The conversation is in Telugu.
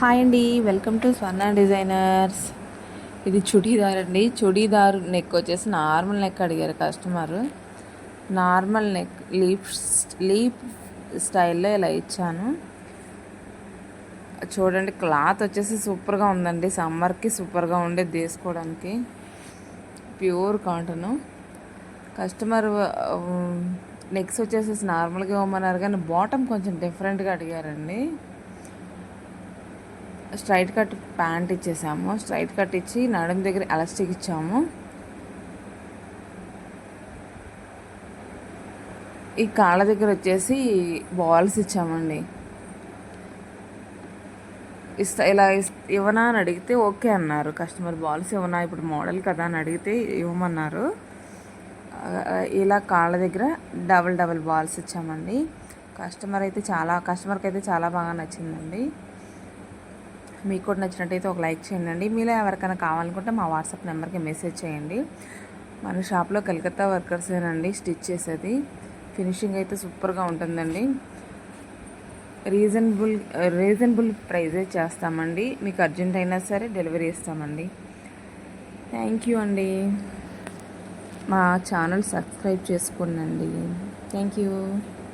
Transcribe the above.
హాయ్ అండి వెల్కమ్ టు స్వర్ణ డిజైనర్స్. ఇది చుడీదార్ అండి. చుడీదార్ నెక్ వచ్చేసి నార్మల్ నెక్ అడిగారు కస్టమర్. నార్మల్ నెక్ లీప్ లీప్ స్టైల్లో ఇలా ఇచ్చాను. చూడండి క్లాత్ వచ్చేసి సూపర్గా ఉందండి. సమ్మర్కి సూపర్గా ఉండేది తీసుకోవడానికి. Pure cotton. కస్టమర్ నెక్స్ట్ వచ్చేసి నార్మల్గా ఇవ్వమన్నారు కానీ బాటమ్ కొంచెం డిఫరెంట్గా అడిగారండి. స్ట్రైట్ కట్ ప్యాంట్ ఇచ్చేసాము. స్ట్రైట్ కట్ ఇచ్చి నడుము దగ్గర ఎలాస్టిక్ ఇచ్చాము. ఈ కాళ్ళ దగ్గర వచ్చేసి బాల్స్ ఇచ్చామండి. ఇస్తా ఇలా ఇవ్వనా అని అడిగితే ఓకే అన్నారు. కస్టమర్ బాల్స్ ఇవ్వనా ఇప్పుడు మోడల్ కదా అని అడిగితే ఇవ్వమన్నారు. ఇలా కాళ్ళ దగ్గర డబల్ డబల్ బాల్స్ ఇచ్చామండి. కస్టమర్ అయితే చాలా కస్టమర్కి అయితే చాలా బాగా నచ్చిందండి. మీకు కూడా నచ్చినట్టయితే ఒక లైక్ చేయండి. మీలో ఎవరికైనా కావాలనుకుంటే మా వాట్సాప్ నెంబర్కి మెసేజ్ చేయండి. మన షాప్లో కలకత్తా వర్కర్సేనండి స్టిచ్ చేసేది. ఫినిషింగ్ అయితే సూపర్గా ఉంటుందండి. రీజనబుల్ రీజనబుల్ ప్రైజే చేస్తామండి. మీకు అర్జెంట్ అయినా సరే డెలివరీ ఇస్తామండి. థ్యాంక్ యూ అండి. మా ఛానల్ సబ్స్క్రైబ్ చేసుకోండి థ్యాంక్ యూ.